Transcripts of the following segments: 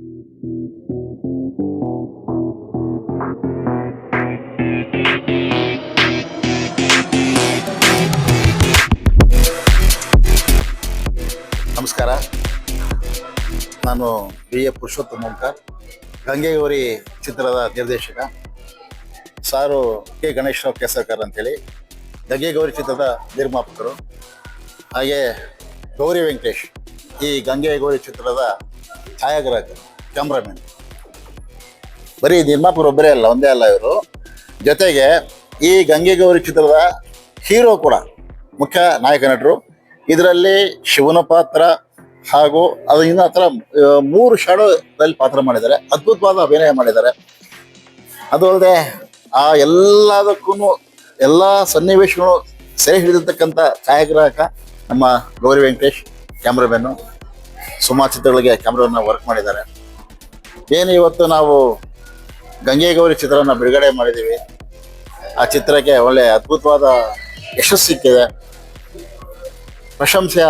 ನಮಸ್ಕಾರ. ನಾನು B A Purushottama Omkar, Gangegowri ಚಿತ್ರದ ನಿರ್ದೇಶಕ. ಸಾರು ಕೆ ಗಣೇಶರಾವ್ ಕೇಸರ್ಕರ್ ಅಂತೇಳಿ ಗಂಗೆಗೌರಿ ಚಿತ್ರದ ನಿರ್ಮಾಪಕರು. ಹಾಗೆ ಗೌರಿ ವೆಂಕಟೇಶ್ ಈ ಗಂಗೆಗೌರಿ ಚಿತ್ರದ ಛಾಯಾಗ್ರಾಹಕ ಕ್ಯಾಮ್ರಾಮನ್ ಬರೀ ನಿರ್ಮಾಪಕರು ಒಬ್ಬರೇ ಅಲ್ಲ, ಒಂದೇ ಅಲ್ಲ ಇವರು. ಜೊತೆಗೆ ಈ ಗಂಗೆ ಗೌರಿ ಚಿತ್ರದ ಹೀರೋ ಕೂಡ ಮುಖ್ಯ ನಾಯಕ ನಟರು ಇದರಲ್ಲಿ ಶಿವನ ಪಾತ್ರ ಹಾಗೂ ಅದು ಇನ್ನು ಹತ್ರ ಮೂರು ಶಾಡೋದಲ್ಲಿ ಪಾತ್ರ ಮಾಡಿದ್ದಾರೆ. ಅದ್ಭುತವಾದ ಅಭಿನಯ ಮಾಡಿದ್ದಾರೆ. ಅದು ಅಲ್ಲದೆ ಆ ಎಲ್ಲದಕ್ಕೂ ಎಲ್ಲ ಸನ್ನಿವೇಶಗಳು ಸೆರೆ ಹಿಡಿದಿರ್ತಕ್ಕಂಥ ಛಾಯಾಗ್ರಾಹಕ ನಮ್ಮ ಗೌರಿ ವೆಂಕಟೇಶ್ ಕ್ಯಾಮ್ರಾಮನ್ನು ಸುಮಾರು ಚಿತ್ರಗಳಿಗೆ ಕ್ಯಾಮ್ರಾವನ್ನ ವರ್ಕ್ ಮಾಡಿದ್ದಾರೆ. ಏನು ಇವತ್ತು ನಾವು ಗಂಗೆ ಗೌರಿ ಚಿತ್ರನ ಬಿಡುಗಡೆ ಮಾಡಿದ್ದೀವಿ. ಆ ಚಿತ್ರಕ್ಕೆ ಒಳ್ಳೆ ಅದ್ಭುತವಾದ ಯಶಸ್ಸು ಸಿಕ್ಕಿದೆ. ಪ್ರಶಂಸೆಯ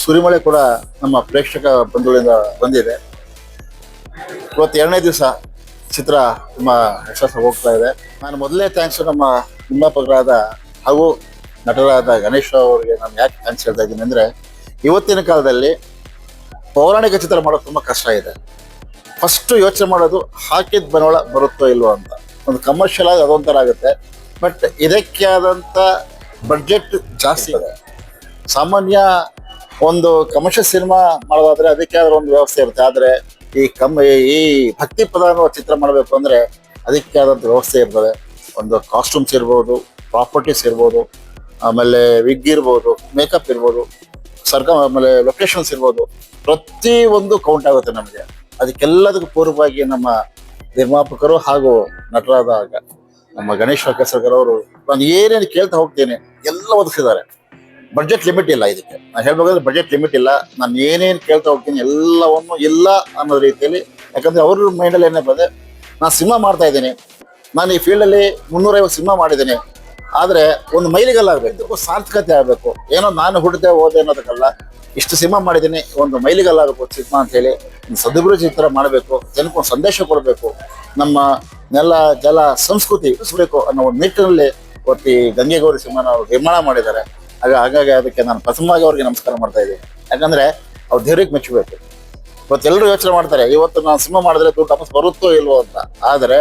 ಸುರಿಮಳೆ ಕೂಡ ನಮ್ಮ ಪ್ರೇಕ್ಷಕ ಬಂಧುಗಳಿಂದ ಬಂದಿದೆ. ಇವತ್ತು ಎರಡನೇ ದಿವಸ ಚಿತ್ರ ತುಂಬ ಯಶಸ್ಸು ಹೋಗ್ತಾ ಇದೆ. ನಾನು ಮೊದಲನೇ ಥ್ಯಾಂಕ್ಸ್ ನಮ್ಮ ನಿರ್ಮಾಪಕರಾದ ಹಾಗೂ ನಟರಾದ ಗಣೇಶ್ ಅವರಿಗೆ ನಾನು ಯಾಕೆ ಥ್ಯಾಂಕ್ಸ್ ಹೇಳ್ತಾ ಇದ್ದೀನಿ ಅಂದರೆ, ಇವತ್ತಿನ ಕಾಲದಲ್ಲಿ ಪೌರಾಣಿಕ ಚಿತ್ರ ಮಾಡೋದು ತುಂಬ ಕಷ್ಟ ಇದೆ. ಫಸ್ಟ್ ಯೋಚನೆ ಮಾಡೋದು ಹಾಕಿದ ಬಂಡವಾಳ ಬರುತ್ತೋ ಇಲ್ವೋ ಅಂತ. ಒಂದು ಕಮರ್ಷಿಯಲ್ ಆಗಿ ಅದೊಂಥರ ಆಗುತ್ತೆ. ಬಟ್ ಇದಕ್ಕೆ ಆದಂಥ ಬಡ್ಜೆಟ್ ಜಾಸ್ತಿ ಇದೆ. ಸಾಮಾನ್ಯ ಒಂದು ಕಮರ್ಷಿಯಲ್ ಸಿನಿಮಾ ಮಾಡೋದಾದ್ರೆ ಅದಕ್ಕೆ ಆದ್ರೆ ಒಂದು ವ್ಯವಸ್ಥೆ ಇರುತ್ತೆ. ಆದರೆ ಈ ಕಮ್, ಈ ಭಕ್ತಿ ಪದ ಚಿತ್ರ ಮಾಡಬೇಕು ಅಂದರೆ ಅದಕ್ಕೆ ಆದಂಥ ವ್ಯವಸ್ಥೆ ಇರ್ತದೆ. ಒಂದು ಕಾಸ್ಟ್ಯೂಮ್ಸ್ ಇರ್ಬೋದು ಪ್ರಾಪರ್ಟೀಸ್ ಇರ್ಬೋದು, ಆಮೇಲೆ ವಿಗ್ ಇರ್ಬೋದು ಮೇಕಪ್ ಇರ್ಬೋದು ಸರ್ಕ ಆಮೇಲೆ ಲೊಕೇಶನ್ಸ್ ಇರ್ಬೋದು. ಪ್ರತಿ ಒಂದು ಕೌಂಟ್ ಆಗುತ್ತೆ ನಮಗೆ. ಅದಕ್ಕೆಲ್ಲದಕ್ಕೂ ಪೂರ್ವವಾಗಿ ನಮ್ಮ ನಿರ್ಮಾಪಕರು ಹಾಗೂ ನಟರಾದ ನಮ್ಮ ಗಣೇಶ್ ಕೆಸರ್ಕರ್ ಅವರು ನಾನು ಏನೇನು ಕೇಳ್ತಾ ಹೋಗ್ತೀನಿ ಎಲ್ಲ ಒದಗಿಸಿದ್ದಾರೆ. ಬಜೆಟ್ ಲಿಮಿಟ್ ಇಲ್ಲ ಇದಕ್ಕೆ. ನಾನು ಹೇಳ್ಬೇಕಂದ್ರೆ ಬಜೆಟ್ ಲಿಮಿಟ್ ಇಲ್ಲ. ನಾನು ಏನೇನು ಕೇಳ್ತಾ ಹೋಗ್ತೀನಿ ಎಲ್ಲವನ್ನು ಇಲ್ಲ ಅನ್ನೋ ರೀತಿಯಲ್ಲಿ. ಯಾಕಂದ್ರೆ ಅವ್ರ ಮೈಂಡಲ್ಲಿ ಏನೇ ಬಂದೆ ನಾನು ಸಿನಿಮಾ ಮಾಡ್ತಾ ಇದ್ದೀನಿ. ನಾನು ಈ ಫೀಲ್ಡಲ್ಲಿ ಮುನ್ನೂರೈವತ್ತು ಸಿನಿಮಾ ಮಾಡಿದ್ದೀನಿ. ಆದರೆ ಒಂದು ಮೈಲಿಗಲ್ಲಾಗಬೇಕು, ಸಾರ್ಥಕತೆ ಆಗಬೇಕು. ಏನೋ ನಾನು ಹುಟ್ಟಿದೆ ಹೋದೆ ಅನ್ನೋದಕ್ಕಲ್ಲ. ಇಷ್ಟು ಸಿನಿಮಾ ಮಾಡಿದ್ದೀನಿ, ಒಂದು ಮೈಲಿಗಲ್ಲಾಗಬೇಕು ಸಿನಿಮಾ ಅಂತ ಹೇಳಿ ಸದುಬೃ ಚಿತ್ರ ಮಾಡಬೇಕು, ಜನಕ್ಕೆ ಒಂದು ಸಂದೇಶ ಕೊಡಬೇಕು, ನಮ್ಮ ನೆಲ, ಜಲ, ಸಂಸ್ಕೃತಿ ಉಳಿಸ್ಬೇಕು ಅನ್ನೋ ಒಂದು ನಿಟ್ಟಿನಲ್ಲಿ ಇವತ್ತು ಈ ಗಂಗೆಗೌರಿ ಸಿನಿಮಾನ ಅವರು ನಿರ್ಮಾಣ ಮಾಡಿದ್ದಾರೆ. ಆಗ ಹಾಗಾಗಿ ಅದಕ್ಕೆ ನಾನು ಪ್ರಥಮವಾಗಿ ಅವ್ರಿಗೆ ನಮಸ್ಕಾರ ಮಾಡ್ತಾ ಇದ್ದೀನಿ. ಯಾಕಂದ್ರೆ ಅವ್ರ ಧೈರ್ಯಕ್ಕೆ ಮೆಚ್ಚಬೇಕು. ಇವತ್ತೆಲ್ಲರೂ ಯೋಚನೆ ಮಾಡ್ತಾರೆ, ಇವತ್ತು ನಾನು ಸಿನಿಮಾ ಮಾಡಿದ್ರೆ ದುಡ್ಡು ವಾಪಸ್ ಬರುತ್ತೋ ಇಲ್ವೋ ಅಂತ. ಆದರೆ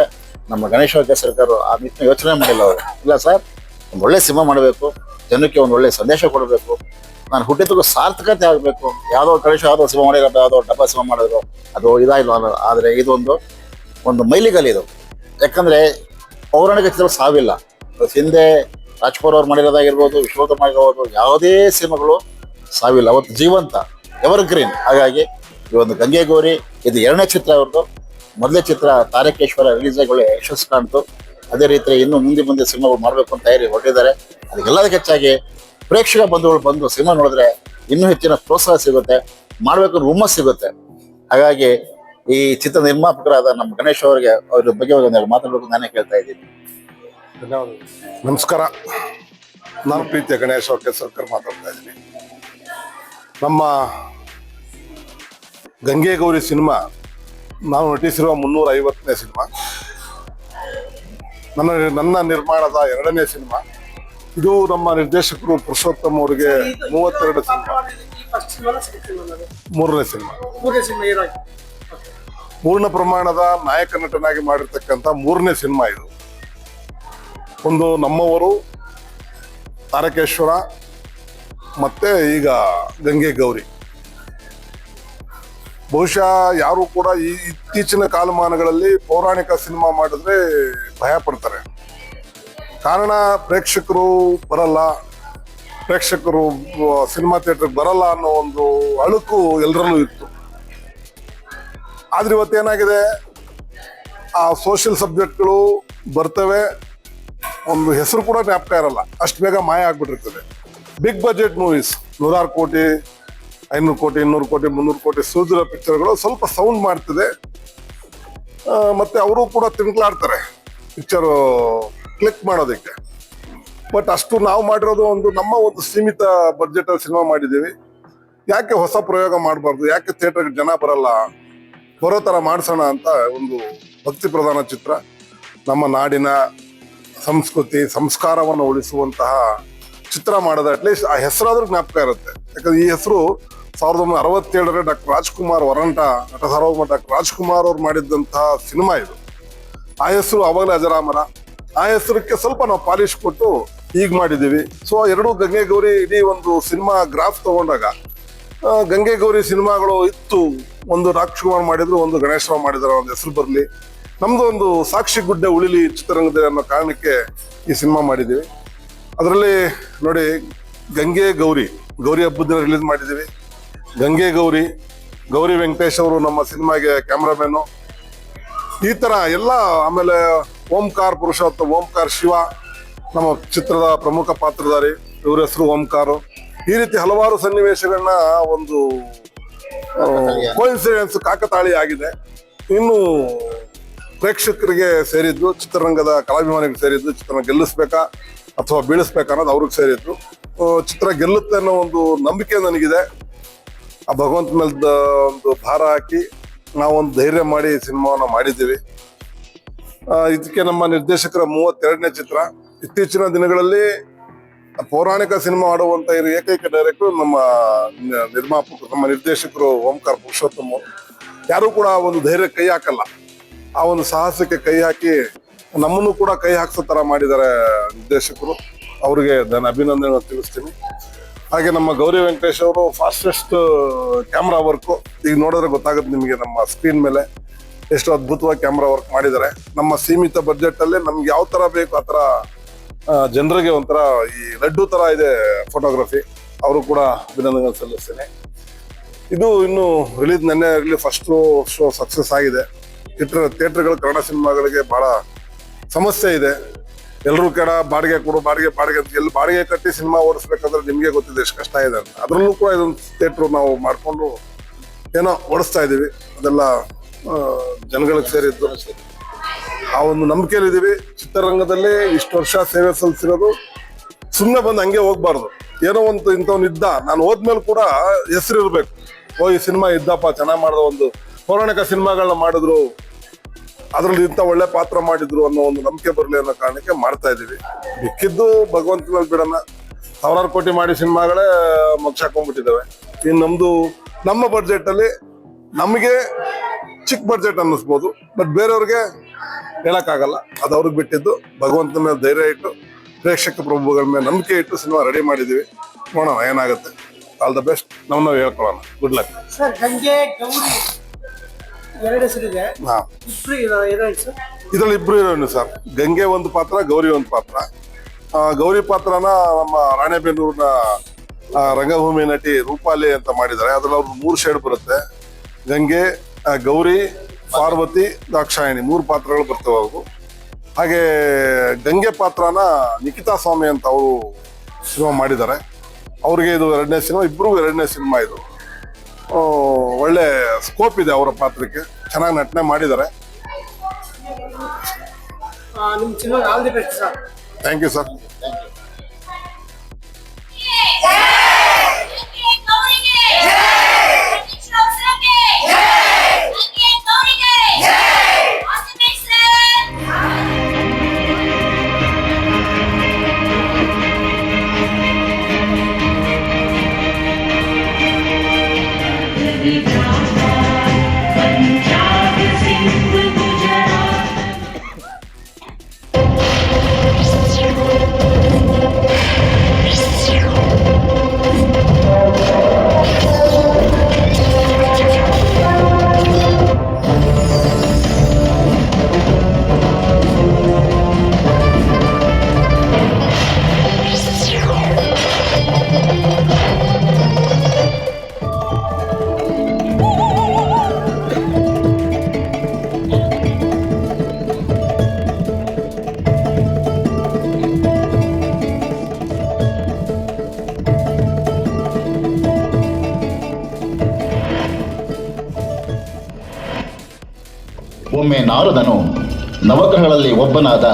ನಮ್ಮ ಗಣೇಶ ಸರ್ಕಾರ ಆ ನಿಟ್ಟಿನ ಯೋಚನೆ ಮಾಡಿಲ್ಲ ಅವರು. ಇಲ್ಲ ಸರ್? ಒಂದು ಒಳ್ಳೆ ಸಿನಿಮಾ ಮಾಡಬೇಕು, ಜನಕ್ಕೆ ಒಂದು ಒಳ್ಳೆ ಸಂದೇಶ ಕೊಡಬೇಕು. ನಾನು ಹುಟ್ಟಿದ್ದಕ್ಕೂ ಸಾರ್ಥಕತೆ ಆಗಬೇಕು. ಯಾವುದೋ ಕಳಿಸೋ ಯಾವುದೋ ಸಿನಿಮಾ ಮಾಡಿರೋ ಯಾವುದೋ ಡಬ್ಬ ಸಿನಿಮಾ ಮಾಡಿದ್ರು, ಅದು ಇದಾಗಿಲ್ಲ ಆದರೆ ಇದೊಂದು, ಒಂದು ಮೈಲಿಗಲ್ಲಿದು ಇದು. ಯಾಕಂದ್ರೆ ಪೌರಾಣಿಕ ಚಿತ್ರ ಸಾವಿಲ್ಲ. ಹಿಂದೆ ರಾಜ್ಕುಮಾರ್ ಅವ್ರು ಮಾಡಿರೋದಾಗಿರ್ಬೋದು, ವಿಶ್ವನಾಥ್ ಮಾಡಿರ್ಬೋದು ಯಾವುದೇ ಸಿನಿಮಾಗಳು ಸಾವಿಲ್ಲ. ಅವತ್ತು ಜೀವಂತ ಎವರ್ ಗ್ರೀನ್ ಹಾಗಾಗಿ ಈ ಒಂದು ಗಂಗೆಗೌರಿ ಇದು ಎರಡನೇ ಚಿತ್ರ ಅವ್ರದ್ದು ಮೊದಲನೇ ಚಿತ್ರ ತಾರಕೇಶ್ವರ ರಿಲೀಸ್ ಆಗಿ ಒಳ್ಳೆ ಯಶಸ್ಸು ಕಾಣ್ತು. ಅದೇ ರೀತಿ ಇನ್ನು ಮುಂದೆ ಮುಂದೆ ಸಿನಿಮಾಗಳು ಮಾಡಬೇಕು ಅಂತ ತಯಾರಿ ಹೊರಟಿದ್ದಾರೆ. ಅದಕ್ಕೆಲ್ಲದಕ್ಕೆ ಹೆಚ್ಚಾಗಿ ಪ್ರೇಕ್ಷಕ ಬಂಧುಗಳು ಬಂದು ಸಿನಿಮಾ ನೋಡಿದ್ರೆ ಇನ್ನೂ ಹೆಚ್ಚಿನ ಪ್ರೋತ್ಸಾಹ ಸಿಗುತ್ತೆ, ಮಾಡಬೇಕು ಹುಮ್ಮಸ್ ಸಿಗುತ್ತೆ. ಹಾಗಾಗಿ ಈ ಚಿತ್ರ ನಿರ್ಮಾಪಕರಾದ ನಮ್ಮ ಗಣೇಶ್ ಅವರಿಗೆ ಅವ್ರ ಬಗ್ಗೆ ಒಂದೆರಡು ಮಾತಾಡಬೇಕು ನಾನೇ ಕೇಳ್ತಾ ಇದ್ದೀನಿ. ನಮಸ್ಕಾರ. ನಾನು ಪ್ರೀತಿಯ ಗಣೇಶ್ ಅವ್ರ ಸರ್ಕರ್ ಮಾತಾಡ್ತಾ ಇದ್ದೀನಿ. ನಮ್ಮ ಗಂಗೆ ಗೌರಿ ಸಿನಿಮಾ, ನಾವು ನಟಿಸಿರುವ ಮುನ್ನೂರ ಐವತ್ತನೇ ಸಿನಿಮಾ. ನನ್ನ ನನ್ನ ನಿರ್ಮಾಣದ ಎರಡನೇ ಸಿನಿಮಾ. ಇದು ನಮ್ಮ ನಿರ್ದೇಶಕರು ಪುರುಷೋತ್ತಮ್ ಅವರಿಗೆ ಮೂವತ್ತೆರಡು ಸಿನಿಮಾ. ಮೂರನೇ ಸಿನಿಮಾ. ಪೂರ್ಣ ಪ್ರಮಾಣದ ನಾಯಕ ನಟನಾಗಿ ಮಾಡಿರ್ತಕ್ಕಂಥ ಮೂರನೇ ಸಿನಿಮಾ ಇದು. ಒಂದು ನಮ್ಮವರು ತಾರಕೇಶ್ವರ ಮತ್ತೆ ಈಗ ಗಂಗೆ ಗೌರಿ. ಬಹುಶಃ ಯಾರು ಕೂಡ ಈ ಇತ್ತೀಚಿನ ಕಾಲಮಾನಗಳಲ್ಲಿ ಪೌರಾಣಿಕ ಸಿನಿಮಾ ಮಾಡಿದ್ರೆ ಭಯ ಪಡ್ತಾರೆ. ಕಾರಣ ಪ್ರೇಕ್ಷಕರು ಬರಲ್ಲ, ಪ್ರೇಕ್ಷಕರು ಸಿನಿಮಾ ಥಿಯೇಟರ್ಗೆ ಬರಲ್ಲ ಅನ್ನೋ ಒಂದು ಅಳುಕು ಎಲ್ಲರಲ್ಲೂ ಇತ್ತು. ಆದ್ರೆ ಇವತ್ತೇನಾಗಿದೆ? ಆ ಸೋಷಿಯಲ್ ಸಬ್ಜೆಕ್ಟ್ಗಳು ಬರ್ತವೆ. ಒಂದು ಹೆಸರು ಕೂಡ ಜ್ಞಾಪಕ ಇರಲ್ಲ. ಅಷ್ಟು ಬೇಗ ಮಾಯ ಆಗ್ಬಿಟ್ಟಿರ್ತದೆ. ಬಿಗ್ ಬಜೆಟ್ ಮೂವೀಸ್ ನೂರಾರು ಕೋಟಿ ಐನೂರು ಕೋಟಿ, ಇನ್ನೂರು ಕೋಟಿ, ಮುನ್ನೂರು ಕೋಟಿ ಸೂಜಿರೋ ಪಿಕ್ಚರ್ಗಳು ಸ್ವಲ್ಪ ಸೌಂಡ್ ಮಾಡ್ತಿದೆ. ಮತ್ತು ಅವರು ಕೂಡ ತಿನ್ಕ್ಲಾಡ್ತಾರೆ ಪಿಕ್ಚರು ಕ್ಲಿಕ್ ಮಾಡೋದಕ್ಕೆ. ಬಟ್ ಅಷ್ಟು ನಾವು ಮಾಡಿರೋದು ಒಂದು ನಮ್ಮ ಒಂದು ಸೀಮಿತ ಬಜೆಟಲ್ಲಿ ಸಿನಿಮಾ ಮಾಡಿದ್ದೀವಿ. ಯಾಕೆ ಹೊಸ ಪ್ರಯೋಗ ಮಾಡಬಾರ್ದು? ಯಾಕೆ ಥಿಯೇಟರ್ಗೆ ಜನ ಬರಲ್ಲ? ಬರೋ ಥರ ಮಾಡಿಸೋಣ ಅಂತ ಒಂದು ಭಕ್ತಿ ಪ್ರಧಾನ ಚಿತ್ರ ನಮ್ಮ ನಾಡಿನ ಸಂಸ್ಕೃತಿ, ಸಂಸ್ಕಾರವನ್ನು ಉಳಿಸುವಂತಹ ಚಿತ್ರ ಮಾಡೋದು. ಅಟ್ಲೀಸ್ಟ್ ಆ ಹೆಸರಾದ್ರೂ ಜ್ಞಾಪಕ ಇರುತ್ತೆ. ಯಾಕಂದ್ರೆ ಈ ಹೆಸರು ಸಾವಿರದ ಒಂಬೈನೂರ ಅರವತ್ತೇಳರ ಡಾಕ್ಟರ್ ರಾಜ್ಕುಮಾರ್ ವರಂಟ ನಟ ಸಾರ್ವಭೌಮ ಡಾಕ್ಟರ್ ರಾಜ್ಕುಮಾರ್ ಅವ್ರು ಮಾಡಿದ್ದಂತಹ ಸಿನಿಮಾ ಇದು. ಆ ಹೆಸರು ಅವಾಗಲೇ ಅಜರಾಮರ. ಆ ಹೆಸರಕ್ಕೆ ಸ್ವಲ್ಪ ನಾವು ಪಾಲಿಶ್ ಕೊಟ್ಟು ಈಗ ಮಾಡಿದ್ದೀವಿ. ಸೊ ಎರಡು ಗಂಗೆ ಗೌರಿ ಇಡೀ ಒಂದು ಸಿನಿಮಾ ಗ್ರಾಫ್ ತಗೊಂಡಾಗ ಗಂಗೆ ಗೌರಿ ಸಿನಿಮಾಗಳು ಇತ್ತು. ಒಂದು ರಾಜ್ಕುಮಾರ್ ಮಾಡಿದ್ರು, ಒಂದು ಗಣೇಶ್ ರಾವ್ ಮಾಡಿದ್ರು ಒಂದು ಹೆಸರು ಬರಲಿ. ನಮ್ದು ಒಂದು ಸಾಕ್ಷಿ ಗುಡ್ಡೆ ಉಳಿಲಿ ಚಿತ್ರರಂಗದಲ್ಲಿ ಅನ್ನೋ ಕಾರಣಕ್ಕೆ ಈ ಸಿನಿಮಾ ಮಾಡಿದ್ದೀವಿ. ಅದರಲ್ಲಿ ನೋಡಿ ಗಂಗೆ ಗೌರಿ ಗೌರಿ ಹಬ್ಬದ ರಿಲೀಸ್ ಮಾಡಿದ್ದೀವಿ. ಗಂಗೆ ಗೌರಿ ಗೌರಿ ವೆಂಕಟೇಶ್ ಅವರು ನಮ್ಮ ಸಿನಿಮಾಗೆ ಕ್ಯಾಮ್ರಾಮ್ಯಾನು ಈ ತರ ಎಲ್ಲ ಆಮೇಲೆ ಓಂಕಾರ್ ಪುರುಷೋತ್ತಮ, ಓಂಕಾರ್ ಶಿವ ನಮ್ಮ ಚಿತ್ರದ ಪ್ರಮುಖ ಪಾತ್ರಧಾರಿ. ಇವ್ರ ಹೆಸರು ಓಂಕಾರು. ಈ ರೀತಿ ಹಲವಾರು ಸನ್ನಿವೇಶಗಳನ್ನ ಒಂದು ಕೋಇನ್ಸಿಡೆನ್ಸ್ ಕಾಕತಾಳಿ ಆಗಿದೆ. ಇನ್ನು ಪ್ರೇಕ್ಷಕರಿಗೆ ಸೇರಿದ್ದು, ಚಿತ್ರರಂಗದ ಕಲಾಭಿಮಾನಿಗೆ ಸೇರಿದ್ದು, ಚಿತ್ರ ಗೆಲ್ಲಿಸ್ಬೇಕಾ ಅಥವಾ ಬೀಳಿಸ್ಬೇಕಾ ಅನ್ನೋದು ಅವ್ರಿಗೆ ಸೇರಿದ್ದು. ಚಿತ್ರ ಗೆಲ್ಲುತ್ತೆ ಅನ್ನೋ ಒಂದು ನಂಬಿಕೆ ನನಗಿದೆ. ಆ ಭಗವಂತ ಮೇಲೆ ಒಂದು ಭಾರ ಹಾಕಿ ನಾವೊಂದು ಧೈರ್ಯ ಮಾಡಿ ಸಿನಿಮಾವನ್ನ ಮಾಡಿದ್ದೀವಿ. ಇದಕ್ಕೆ ನಮ್ಮ ನಿರ್ದೇಶಕರ ಮೂವತ್ತೆರಡನೇ ಚಿತ್ರ. ಇತ್ತೀಚಿನ ದಿನಗಳಲ್ಲಿ ಪೌರಾಣಿಕ ಸಿನಿಮಾ ಆಡುವಂತ ಏಕೈಕ ಡೈರೆಕ್ಟರ್ ನಮ್ಮ ನಿರ್ಮಾಪಕರು ನಮ್ಮ ನಿರ್ದೇಶಕರು ಓಂಕಾರ ಪುರುಷೋತ್ತಮ. ಯಾರು ಕೂಡ ಆ ಒಂದು ಧೈರ್ಯ ಕೈ ಹಾಕಲ್ಲ. ಆ ಒಂದು ಸಾಹಸಕ್ಕೆ ಕೈ ಹಾಕಿ ನಮ್ಮನ್ನು ಕೂಡ ಕೈ ಹಾಕ್ಸೋ ತರ ಮಾಡಿದ್ದಾರೆ ನಿರ್ದೇಶಕರು. ಅವ್ರಿಗೆ ನಾನು ಅಭಿನಂದನೆ ತಿಳಿಸ್ತೀನಿ. ಹಾಗೆ ನಮ್ಮ ಗೌರಿ ವೆಂಕಟೇಶ್ ಅವರು ಫಾಸ್ಟೆಸ್ಟ್ ಕ್ಯಾಮ್ರಾ ವರ್ಕು ಈಗ ನೋಡಿದ್ರೆ ಗೊತ್ತಾಗುತ್ತೆ ನಿಮಗೆ ನಮ್ಮ ಸ್ಕ್ರೀನ್ ಮೇಲೆ ಎಷ್ಟು ಅದ್ಭುತವಾಗಿ ಕ್ಯಾಮ್ರಾ ವರ್ಕ್ ಮಾಡಿದ್ದಾರೆ. ನಮ್ಮ ಸೀಮಿತ ಬಜೆಟ್ ಅಲ್ಲಿ ನಮ್ಗೆ ಯಾವ ತರ ಬೇಕು ಆ ತರ ಜನರಿಗೆ ಒಂಥರ ಈ ಲಡ್ಡು ತರ ಇದೆ ಫೋಟೋಗ್ರಫಿ ಅವರು ಕೂಡ ಅಭಿನಂದನೆ ಸಲ್ಲಿಸ್ತೇನೆ. ಇದು ಇನ್ನು ರಿಲೀಸ್ ನೆನ್ನೆ ಆಗಲಿ ಫಸ್ಟ್ ಶೋ ಸಕ್ಸಸ್ ಆಗಿದೆ. ಥಿಯೇಟರ್ ಥಿಯೇಟರ್ಗಳು ಕನ್ನಡ ಸಿನಿಮಾಗಳಿಗೆ ಬಹಳ ಸಮಸ್ಯೆ ಇದೆ. ಎಲ್ಲರೂ ಕೇಡ ಬಾಡಿಗೆ ಕೊಡು, ಬಾಡಿಗೆ ಬಾಡಿಗೆ ಅಂತ ಎಲ್ಲಿ ಬಾಡಿಗೆ ಕಟ್ಟಿ ಸಿನಿಮಾ ಓಡಿಸ್ಬೇಕಂದ್ರೆ ನಿಮಗೆ ಗೊತ್ತಿದೆ ಎಷ್ಟು ಕಷ್ಟ ಇದೆ ಅಂತ. ಅದರಲ್ಲೂ ಕೂಡ ಇದೊಂದು ಥಿಯೇಟ್ರು ನಾವು ಮಾಡಿಕೊಂಡು ಏನೋ ಓಡಿಸ್ತಾ ಇದ್ದೀವಿ. ಅದೆಲ್ಲ ಜನಗಳಿಗೆ ಸೇರಿದ್ದು. ಆ ಒಂದು ನಂಬಿಕೆಯಲ್ಲಿ ಇದೀವಿ ಚಿತ್ರರಂಗದಲ್ಲಿ ಇಷ್ಟು ವರ್ಷ ಸೇವೆ ಸಲ್ಲಿಸಿರೋದು. ಸುಮ್ಮನೆ ಬಂದು ಹಂಗೆ ಹೋಗ್ಬಾರ್ದು. ಏನೋ ಒಂದು ಇಂಥವ್ನು ಇದ್ದ, ನಾನು ಹೋದ್ಮೇಲೆ ಕೂಡ ಹೆಸರಿರ್ಬೇಕು. ಓ, ಈ ಸಿನಿಮಾ ಇದ್ದಪ್ಪ, ಚೆನ್ನಾಗಿ ಮಾಡಿದ ಒಂದು ಪೌರಾಣಿಕ ಸಿನಿಮಾಗಳನ್ನ ಮಾಡಿದ್ರು. ಅದ್ರಲ್ಲಿ ಇಂಥ ಒಳ್ಳೆ ಪಾತ್ರ ಮಾಡಿದ್ರು ಅನ್ನೋ ಒಂದು ನಂಬಿಕೆ ಬರಲಿ ಅನ್ನೋ ಕಾರಣಕ್ಕೆ ಮಾಡ್ತಾ ಇದೀವಿ ಮಿಕ್ಕಿದ್ದು ಭಗವಂತನ ಬಿಡೋಣ ಸಾವಿರಾರು ಕೋಟಿ ಮಾಡಿ ಸಿನಿಮಾಗಳೇ ಮಗ್ಚ ಹಾಕೊಂಡ್ಬಿಟ್ಟಿದ್ದಾವೆ. ಇನ್ನು ನಮ್ದು, ನಮ್ಮ ಬಡ್ಜೆಟಲ್ಲಿ ನಮಗೆ ಚಿಕ್ಕ ಬಡ್ಜೆಟ್ ಅನ್ನಿಸ್ಬೋದು. ಬಟ್ ಬೇರೆಯವ್ರಿಗೆ ಹೇಳೋಕ್ಕಾಗಲ್ಲ. ಅದು ಅವ್ರಿಗೆ ಬಿಟ್ಟಿದ್ದು ಭಗವಂತನ ಮೇಲೆ ಧೈರ್ಯ ಇಟ್ಟು, ಪ್ರೇಕ್ಷಕ ಪ್ರಭುಗಳ ಮೇಲೆ ನಂಬಿಕೆ ಇಟ್ಟು ಸಿನಿಮಾ ರೆಡಿ ಮಾಡಿದ್ದೀವಿ. ನೋಡೋಣ ಏನಾಗುತ್ತೆ. All the best. ನಾವು ನಾವು ಹೇಳ್ಕೊಳ್ಳೋಣ. Good luck. Sir, Gange, Gowri. ಎರಡು ಹೆಸರಿದೆ. ಹಾ. ಇಬ್ರು ಇರೋ ಹೀರೋಯಿನ್ ಸರ್ ಇದ್ರಲ್ಲಿ ಇಬ್ರು ಹೀರೋಯಿನ್ ಸರ್. ಗಂಗೆ ಒಂದು ಪಾತ್ರ ಗೌರಿ ಒಂದು ಪಾತ್ರ. ಆ, ಗೌರಿ ಪಾತ್ರನ ನಮ್ಮ ರಾಣೆಬೆನ್ನೂರಿನ ಆ, ರಂಗಭೂಮಿ ನಟಿ ರೂಪಾಲಿ ಅಂತ ಮಾಡಿದ್ದಾರೆ. ಅದ್ರಲ್ಲಿ ಅವ್ರು ಮೂರು ಶೇಡ್ ಬರುತ್ತೆ. ಗಂಗೆ ಆ, ಗೌರಿ ಪಾರ್ವತಿ ದಾಕ್ಷಾಯಣಿ ಮೂರು ಪಾತ್ರಗಳು ಬರ್ತವೆ ಅವು ಹಾಗೆ ಗಂಗೆ ಪಾತ್ರನ ನಿಖಿತಾ ಸ್ವಾಮಿ ಅಂತ ಅವರು ಸಿನಿಮಾ ಮಾಡಿದ್ದಾರೆ. ಅವ್ರಿಗೆ ಇದು ಎರಡನೇ ಸಿನಿಮಾ ಇಬ್ರಿಗೂ ಎರಡನೇ ಸಿನಿಮಾ ಇದು. ಒಳ್ಳೆ ಸ್ಕೋಪ್ ಇದೆ ಅವರ ಪಾತ್ರಕ್ಕೆ. ಚೆನ್ನಾಗಿ ನಟನೆ ಮಾಡಿದ್ದಾರೆ. Thank you sir? ನವಗ್ರಹಗಳಲ್ಲಿ ಒಬ್ಬನಾದ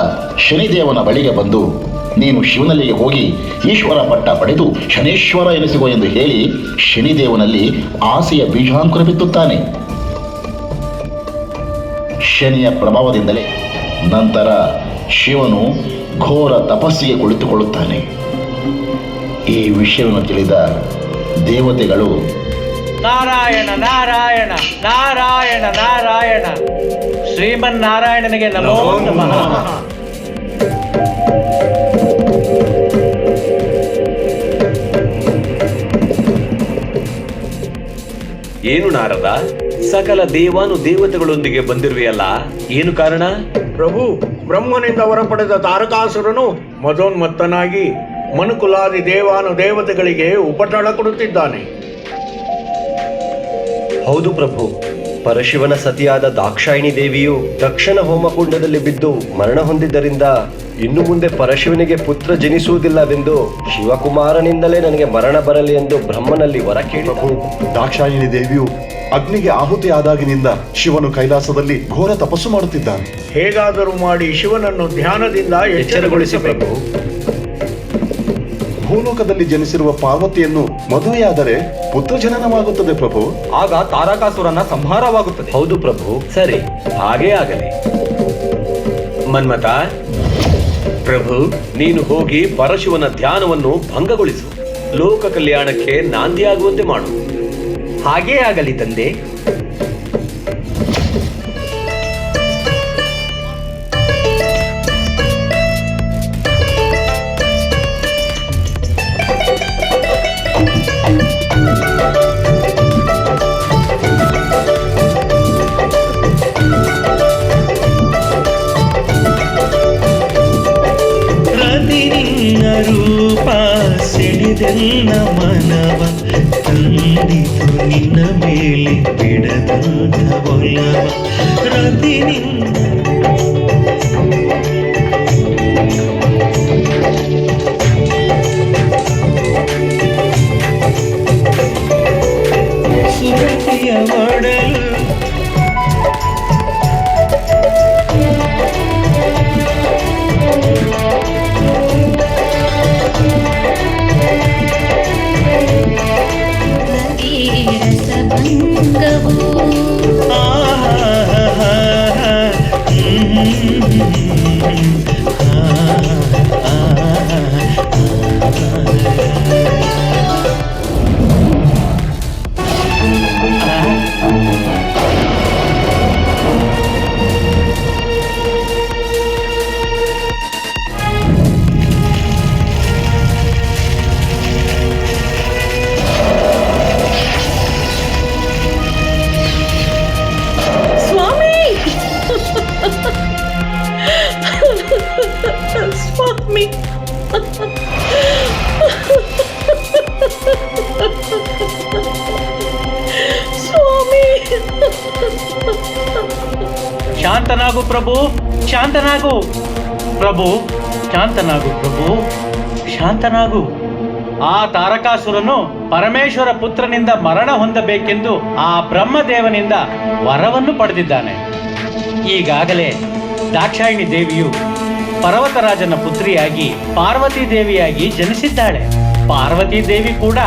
ಶನಿದೇವನ ಬಳಿಗೆ ಬಂದು, ನೀನು ಶಿವನಲ್ಲಿಗೆ ಹೋಗಿ ಈಶ್ವರ ಪಟ್ಟ ಪಡೆದು ಶನೇಶ್ವರ ಎನಿಸಿಕೊ ಎಂದು ಹೇಳಿ ಶನಿದೇವನಲ್ಲಿ ಆಸೆಯ ಬೀಜಾಂಕುರ ಬಿತ್ತುತ್ತಾನೆ. ಶನಿಯ ಪ್ರಭಾವದಿಂದಲೇ ನಂತರ ಶಿವನು ಘೋರ ತಪಸ್ಸಿಗೆ ಕುಳಿತುಕೊಳ್ಳುತ್ತಾನೆ. ಈ ವಿಷಯವನ್ನು ತಿಳಿದ ದೇವತೆಗಳು, ನಾರಾಯಣ ನಾರಾಯಣ ನಾರಾಯಣ ನಾರಾಯಣ ಶ್ರೀಮನ್ನಾರಾಯಣನಿಗೆ ನಮೋ ನಮಃ ಏನು ನಾರದ? ಸಕಲ ದೇವಾನು ದೇವತೆಗಳೊಂದಿಗೆ ಬಂದಿರುವೆಯಲ್ಲ ಏನು ಕಾರಣ? ಪ್ರಭು ಬ್ರಹ್ಮನಿಂದ ಹೊರಪಡೆದ ತಾರಕಾಸುರನು ಮದೋನ್ಮತ್ತನಾಗಿ ಮನುಕುಲಾದಿ ದೇವಾನು ದೇವತೆಗಳಿಗೆ ಉಪಟಳ ಕೊಡುತ್ತಿದ್ದಾನೆ. ಹೌದು ಪ್ರಭು ಪರಶಿವನ ಸತಿಯಾದ ದಾಕ್ಷಾಯಿಣಿ ದೇವಿಯು ದಕ್ಷಿಣ ಹೋಮಕುಂಡದಲ್ಲಿ ಬಿದ್ದು ಮರಣ ಹೊಂದಿದ್ದರಿಂದ ಇನ್ನು ಮುಂದೆ ಪರಶಿವನಿಗೆ ಪುತ್ರ ಜನಿಸುವುದಿಲ್ಲವೆಂದು ಶಿವಕುಮಾರನಿಂದಲೇ ನನಗೆ ಮರಣ ಬರಲಿ ಎಂದು ಬ್ರಹ್ಮನಲ್ಲಿ ವರ ಕೇಳಿದಳು ದಾಕ್ಷಾಯಿಣಿ ದೇವಿಯು ಅಗ್ನಿಗೆ ಆಹುತಿಯಾದಾಗಿನಿಂದ ಶಿವನು ಕೈಲಾಸದಲ್ಲಿ ಘೋರ ತಪಸ್ಸು ಮಾಡುತ್ತಿದ್ದಾನೆ. ಹೇಗಾದರೂ ಮಾಡಿ ಶಿವನನ್ನು ಧ್ಯಾನದಿಂದ ಎಚ್ಚರಗೊಳಿಸಬೇಕು. ಪ್ರಭು. ಭೂಲೋಕದಲ್ಲಿ ಜನಿಸಿರುವ ಪಾರ್ವತಿಯನ್ನು ಮದುವೆಯಾದರೆ ಪುತ್ರ ಜನನವಾಗುತ್ತದೆ ಪ್ರಭು. ಆಗ ತಾರಕಾಸುರನ ಸಂಹಾರವಾಗುತ್ತದೆ. ಹೌದು ಪ್ರಭು. ಸರಿ ಹಾಗೇ ಆಗಲಿ. ಮನ್ಮತ ಪ್ರಭು ನೀನು ಹೋಗಿ ಪರಶಿವನ ಧ್ಯಾನವನ್ನು ಭಂಗಗೊಳಿಸು. ಲೋಕ ಕಲ್ಯಾಣಕ್ಕೆ ನಾಂದಿಯಾಗುವಂತೆ ಮಾಡು. ಹಾಗೇ ಆಗಲಿ ತಂದೆ. ಪ್ರಭು, ಶಾಂತನಾಗು ಪ್ರಭು, ಶಾಂತನಾಗು. ಆ ತಾರಕಾಸುರನು ಪರಮೇಶ್ವರ ಪುತ್ರನಿಂದ ಮರಣ ಹೊಂದಬೇಕೆಂದು ಆ ಬ್ರಹ್ಮದೇವನಿಂದ ವರವನ್ನು ಪಡೆದಿದ್ದಾನೆ. ಈಗಾಗಲೇ ದಾಕ್ಷಾಯಿಣಿ ದೇವಿಯು ಪರ್ವತರಾಜನ ಪುತ್ರಿಯಾಗಿ ಪಾರ್ವತಿ ದೇವಿಯಾಗಿ ಜನಿಸಿದ್ದಾಳೆ. ಪಾರ್ವತಿ ದೇವಿ ಕೂಡ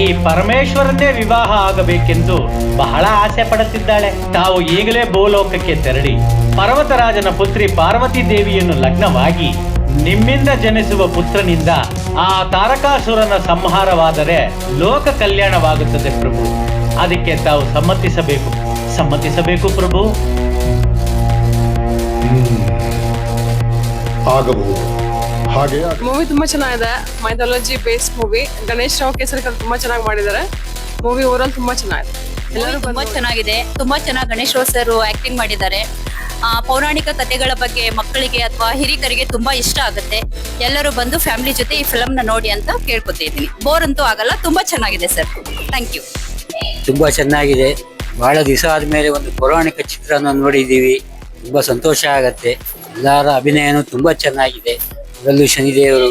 ಈ ಪರಮೇಶ್ವರನ್ನೇ ವಿವಾಹ ಆಗಬೇಕೆಂದು ಬಹಳ ಆಸೆ ಪಡುತ್ತಿದ್ದಾಳೆ ತಾವು ಈಗಲೇ ಭೂಲೋಕಕ್ಕೆ ತೆರಳಿ ಪರ್ವತರಾಜನ ಪುತ್ರಿ ಪಾರ್ವತಿ ದೇವಿಯನ್ನು ಲಗ್ನವಾಗಿ ನಿಮ್ಮಿಂದ ಜನಿಸುವ ಪುತ್ರನಿಂದ ಆ ತಾರಕಾಸುರನ ಸಂಹಾರವಾದರೆ ಲೋಕ ಕಲ್ಯಾಣವಾಗುತ್ತದೆ ಪ್ರಭು. ಅದಕ್ಕೆ ತಾವು ಸಮ್ಮತಿಸಬೇಕು. ಸಮ್ಮತಿಸಬೇಕು ಪ್ರಭು. ಆಗಬಹುದು. ಹಾಗೆ. ಮೂವಿ ತುಂಬಾ ಚೆನ್ನಾಗಿದೆ. Mythology based movie Ganesh Rao Kesarikar ತುಂಬಾ ಚೆನ್ನಾಗಿ ಮಾಡಿದ್ದಾರೆ. ಮೂವಿ ಓವರಾಲ್ ತುಂಬಾ ಚೆನ್ನಾಗಿದೆ. ಎಲ್ಲರೂ ತುಂಬಾ ಚೆನ್ನಾಗಿದೆ. ತುಂಬಾ ಚೆನ್ನಾಗಿ ಗಣೇಶ್ ರಾವ್ ಸರ್ ಆಕ್ಟಿಂಗ್ ಮಾಡಿದ್ದಾರೆ. ಪೌರಾಣಿಕ ಕಥೆಗಳ ಬಗ್ಗೆ ಮಕ್ಕಳಿಗೆ ಅಥವಾ ಹಿರಿಕರಿಗೆ ತುಂಬಾ ಇಷ್ಟ ಆಗುತ್ತೆ. ಎಲ್ಲರೂ ಬಂದು ಫ್ಯಾಮಿಲಿ ಜೊತೆ ಈ ಫಿಲಮ್ ನೋಡಿ ಅಂತ ಕೇಳ್ಕೊತಿದ್ದೀನಿ ಬೋರ್ ಅಂತೂ ಆಗಲ್ಲ, ತುಂಬಾ ಚೆನ್ನಾಗಿದೆ ಸರ್. ಥ್ಯಾಂಕ್ ಯು ತುಂಬಾ ಚೆನ್ನಾಗಿದೆ. ಬಹಳ ದಿವಸ ಆದ್ಮೇಲೆ ಒಂದು ಪೌರಾಣಿಕ ಚಿತ್ರನ ನೋಡಿದ್ದೀವಿ. ತುಂಬಾ ಸಂತೋಷ ಆಗತ್ತೆ. ಎಲ್ಲರ ಅಭಿನಯನೂ ತುಂಬಾ ಚೆನ್ನಾಗಿದೆ. ಅದರಲ್ಲೂ ಶನಿದೇವರು,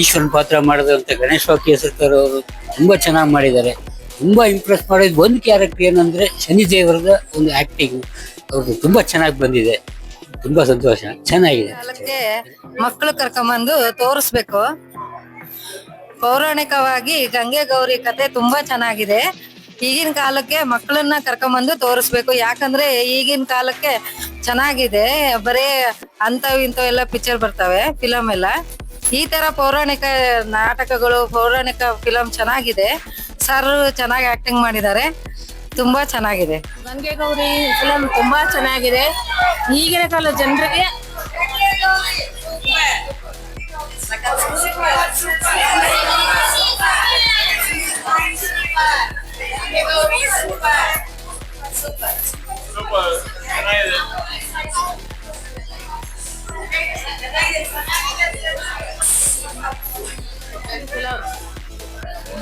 ಈಶ್ವರನ್ ಪಾತ್ರ ಮಾಡಿದಂಥ ಗಣೇಶ ಕೇಸರ್ಕರ್ ಅವರು ತುಂಬಾ ಚೆನ್ನಾಗಿ ಮಾಡಿದ್ದಾರೆ. ತುಂಬಾ ಇಂಪ್ರೆಸ್ ಮಾಡಿದ ಒಂದು ಕ್ಯಾರೆಕ್ಟರ್ ಏನಂದ್ರೆ ಶನಿದೇವರದ ಒಂದು ಆ್ಯಕ್ಟಿಂಗ್ ಅವ್ರದ್ದು ತುಂಬಾ ಚೆನ್ನಾಗಿ ಬಂದಿದೆ. ತುಂಬಾ ಸಂತೋಷ. ಚೆನ್ನಾಗಿದೆ. ಮಕ್ಕಳು ಕರ್ಕೊಂಬಂದು ತೋರಿಸ್ಬೇಕು. ಪೌರಾಣಿಕವಾಗಿ ಗಂಗೆ ಗೌರಿ ಕತೆ ತುಂಬಾ ಚೆನ್ನಾಗಿದೆ. ಈಗಿನ ಕಾಲಕ್ಕೆ ಮಕ್ಕಳನ್ನ ಕರ್ಕೊಂಬಂದು ತೋರಿಸ್ಬೇಕು. ಯಾಕಂದ್ರೆ ಈಗಿನ ಕಾಲಕ್ಕೆ ಚೆನ್ನಾಗಿದೆ. ಬರೇ ಅಂತವ್ ಇಂಥವ್ ಎಲ್ಲ ಪಿಕ್ಚರ್ ಬರ್ತವೆ ಫಿಲಮ್ ಎಲ್ಲ. ಈ ತರ ಪೌರಾಣಿಕ ನಾಟಕಗಳು, ಪೌರಾಣಿಕ ಫಿಲಂ ಚೆನ್ನಾಗಿದೆ. ಸರ್ ಚೆನ್ನಾಗಿ ಆಕ್ಟಿಂಗ್ ಮಾಡಿದ್ದಾರೆ. ತುಂಬಾ ಚೆನ್ನಾಗಿದೆ. ಗಂಗೆ ಗೌರಿ ಫಿಲಂ ತುಂಬಾ ಚೆನ್ನಾಗಿದೆ. ಈಗಿನ ಕಾಲ ಜನರಿಗೆ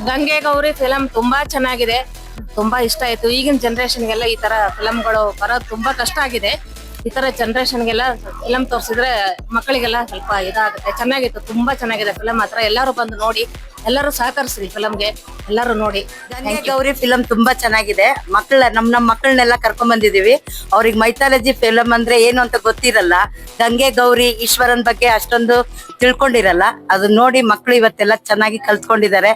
ಗಂಗೆ ಗೌರಿ ಫಿಲಂ ತುಂಬಾ ಚೆನ್ನಾಗಿದೆ. ತುಂಬಾ ಇಷ್ಟ ಆಯ್ತು. ಈಗಿನ ಜನರೇಷನ್ಗೆಲ್ಲ ಈ ತರ ಫಿಲಂಗಳು ಬರೋದು ತುಂಬಾ ಕಷ್ಟ ಆಗಿದೆ. ಈ ತರ ಜನರೇಷನ್ಗೆಲ್ಲ ಫಿಲಂ ತೋರಿಸಿದ್ರೆ ಮಕ್ಕಳಿಗೆಲ್ಲ ಸ್ವಲ್ಪ ಇದಾಗುತ್ತೆ. ಚೆನ್ನಾಗಿತ್ತು, ತುಂಬಾ ಚೆನ್ನಾಗಿದೆ ಫಿಲಂ ಮಾತ್ರ ಎಲ್ಲರೂ ಬಂದು ನೋಡಿ ಎಲ್ಲರೂ ಸಹಕರಿಸ್ರಿ ಫಿಲಂಗೆ ಎಲ್ಲರೂ ನೋಡಿ. ಗಂಗೆ ಗೌರಿ ಫಿಲಂ ತುಂಬಾ ಚೆನ್ನಾಗಿದೆ. ಮಕ್ಕಳ ನಮ್ ನಮ್ ಮಕ್ಕಳನ್ನೆಲ್ಲ ಕರ್ಕೊಂಡ್ ಬಂದಿದೀವಿ ಅವ್ರಿಗೆ ಮೈಥಾಲಜಿ ಫಿಲಮ್ ಅಂದ್ರೆ ಏನು ಅಂತ ಗೊತ್ತಿರಲ್ಲ. ಗಂಗೆ ಗೌರಿ ಈಶ್ವರನ್ ಬಗ್ಗೆ ಅಷ್ಟೊಂದು ತಿಳ್ಕೊಂಡಿರಲ್ಲ. ಅದನ್ನ ನೋಡಿ ಮಕ್ಕಳು ಇವತ್ತೆಲ್ಲ ಚೆನ್ನಾಗಿ ಕಲ್ತ್ಕೊಂಡಿದ್ದಾರೆ.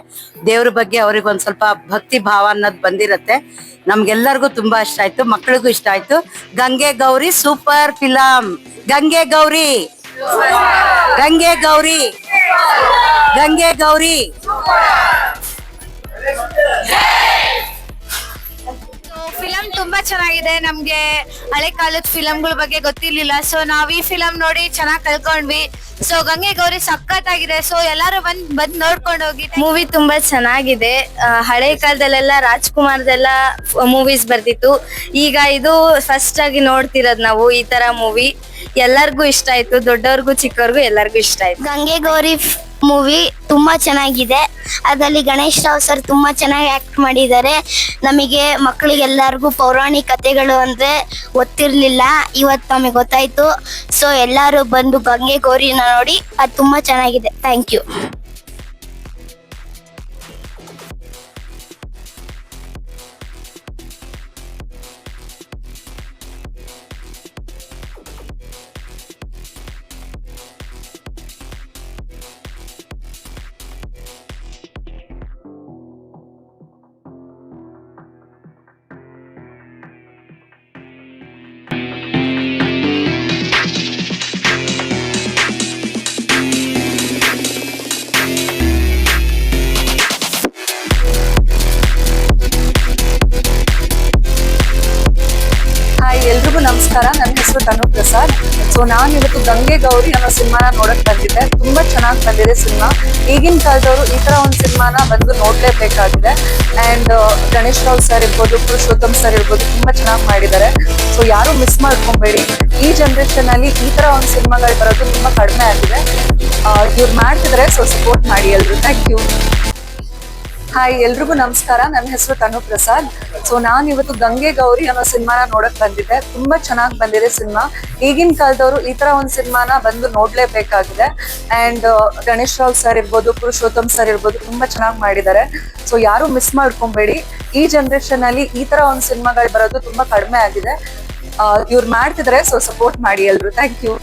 ದೇವ್ರ ಬಗ್ಗೆ ಅವ್ರಿಗೆ ಒಂದ್ ಸ್ವಲ್ಪ ಭಕ್ತಿ ಭಾವ ಅನ್ನೋದು ಬಂದಿರತ್ತೆ. ನಮ್ಗೆಲ್ಲರಿಗೂ ತುಂಬಾ ಇಷ್ಟ ಆಯ್ತು. ಮಕ್ಕಳಿಗೂ ಇಷ್ಟ ಆಯ್ತು. Gange Gowri super film Gange Gowri. Gange Gowri. Gange Gowri. Film ತುಂಬಾ ಚೆನ್ನಾಗಿದೆ. ನಮ್ಗೆ ಹಳೆ ಕಾಲದ ಫಿಲಂಗಳ ಬಗ್ಗೆ ಗೊತ್ತಿರ್ಲಿಲ್ಲ. ಸೊ ನಾವ್ ಈ ಫಿಲಂ ನೋಡಿ ಚೆನ್ನಾಗಿ ಕಲ್ಕೊಂಡ್ವಿ. ಸೊ ಗಂಗೆ ಗೌರಿ ಸಖತ್ತಾಗಿದೆ. ಸೊ ಎಲ್ಲಾರು ಬಂದ್ ಬಂದ್ ನೋಡ್ಕೊಂಡು ಹೋಗಿ. ಮೂವಿ ತುಂಬಾ ಚೆನ್ನಾಗಿದೆ. ಆ, ಹಳೆ ಕಾಲದಲ್ಲೆಲ್ಲ ರಾಜ್ಕುಮಾರ್ದೆಲ್ಲ ಮೂವೀಸ್ ಬರ್ತಿತ್ತು. ಈಗ ಇದು ಫಸ್ಟ್ ಆಗಿ ನೋಡ್ತಿರೋದ್ ನಾವು ಈ ತರ ಮೂವಿ ಎಲ್ಲರಿಗೂ ಇಷ್ಟ ಆಯ್ತು. ದೊಡ್ಡವ್ರಿಗೂ ಚಿಕ್ಕವ್ರಿಗೂ ಎಲ್ಲರಿಗೂ ಇಷ್ಟ ಆಯ್ತು. ಗಂಗೆ ಗೌರಿ ಮೂವಿ ತುಂಬಾ ಚೆನ್ನಾಗಿದೆ. ಅದರಲ್ಲಿ ಗಣೇಶ್ ರಾವ್ ಸರ್ ತುಂಬಾ ಚೆನ್ನಾಗಿ ಆಕ್ಟ್ ಮಾಡಿದ್ದಾರೆ. ನಮಗೆ ಮಕ್ಕಳಿಗೆಲ್ಲರಿಗೂ ಪೌರಾಣಿಕತೆಗಳು ಅಂದ್ರೆ ಗೊತ್ತಿರಲಿಲ್ಲ. ಇವತ್ತು ನಮಗೆ ಗೊತ್ತಾಯ್ತು. ಸೊ ಎಲ್ಲರೂ ಬಂದು ಗಂಗೆ ಗೌರಿನ ನೋಡಿ, ಅದು ತುಂಬಾ ಚೆನ್ನಾಗಿದೆ. ಥ್ಯಾಂಕ್ ಯು ನಾನು ಇವತ್ತು ಗಂಗೆ ಗೌರಿ ಅನ್ನೋ ಸಿನಿಮಾನ ನೋಡಕ್ ಬಂದಿದ್ದೆ. ತುಂಬಾ ಚೆನ್ನಾಗಿ ಬಂದಿದೆ ಸಿನಿಮಾ. ಈಗಿನ ಕಾಲದವರು ಈ ತರ ಒಂದು ಸಿನಿಮಾನ ಬಂದು ನೋಡ್ಲೇಬೇಕಾಗಿದೆ. ಅಂಡ್ ಗಣೇಶ್ ರಾವ್ ಸರ್ ಇರ್ಬೋದು, ಪುರುಷೋತ್ತಮ್ ಸರ್ ಇರ್ಬೋದು, ತುಂಬಾ ಚೆನ್ನಾಗಿ ಮಾಡಿದ್ದಾರೆ. ಸೊ ಯಾರು ಮಿಸ್ ಮಾಡ್ಕೊಬೇಡಿ. ಈ ಜನರೇಷನ್ ಅಲ್ಲಿ ಈ ತರ ಒಂದು ಸಿನಿಮಾಗಳು ಬರೋದು ತುಂಬಾ ಕಡಿಮೆ ಆಗಿದೆ. ಇವ್ರು ಮಾಡ್ತಿದ್ರೆ ಸೊ ಸಪೋರ್ಟ್ ಮಾಡಿ ಎಲ್ರು. ಥ್ಯಾಂಕ್ ಯು ಹಾಯ್, ಎಲ್ರಿಗೂ ನಮಸ್ಕಾರ. ನನ್ನ ಹೆಸರು ತನು ಪ್ರಸಾದ್. ಸೊ ನಾನು ಇವತ್ತು ಗಂಗೆ ಗೌರಿ ಅನ್ನೋ ಸಿನಿಮಾನ ನೋಡಕ್ ಬಂದಿದ್ದೆ. ತುಂಬಾ ಚೆನ್ನಾಗಿ ಬಂದಿದೆ ಸಿನಿಮಾ. ಈಗಿನ ಕಾಲದವರು ಈ ತರ ಒಂದು ಸಿನಿಮಾನ ಬಂದು ನೋಡ್ಲೇಬೇಕಾಗಿದೆ. ಅಂಡ್ ಗಣೇಶ್ ರಾವ್ ಸರ್ ಇರ್ಬೋದು, ಪುರುಷೋತ್ತಮ್ ಸರ್ ಇರ್ಬೋದು, ತುಂಬಾ ಚೆನ್ನಾಗಿ ಮಾಡಿದ್ದಾರೆ. ಸೊ ಯಾರು ಮಿಸ್ ಮಾಡ್ಕೊಬೇಡಿ. ಈ ಜನರೇಷನ್ ಅಲ್ಲಿ ಈ ತರ ಒಂದು ಸಿನಿಮಾಗಳು ಬರೋದು ತುಂಬಾ ಕಡಿಮೆ ಆಗಿದೆ. ಇವ್ರು ಮಾಡ್ತಿದ್ರೆ ಸೊ ಸಪೋರ್ಟ್ ಮಾಡಿ ಎಲ್ರು. Thank you